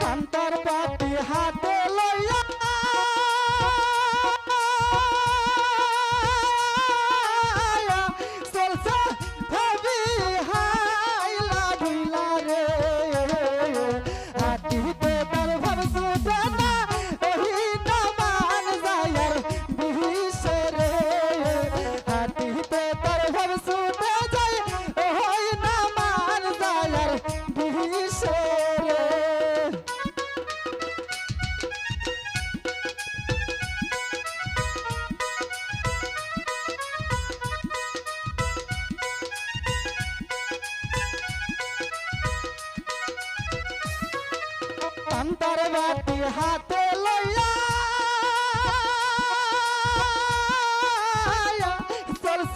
কান্তার পাতি হাতে বিহিসে রে কান্তার বাতি হাতে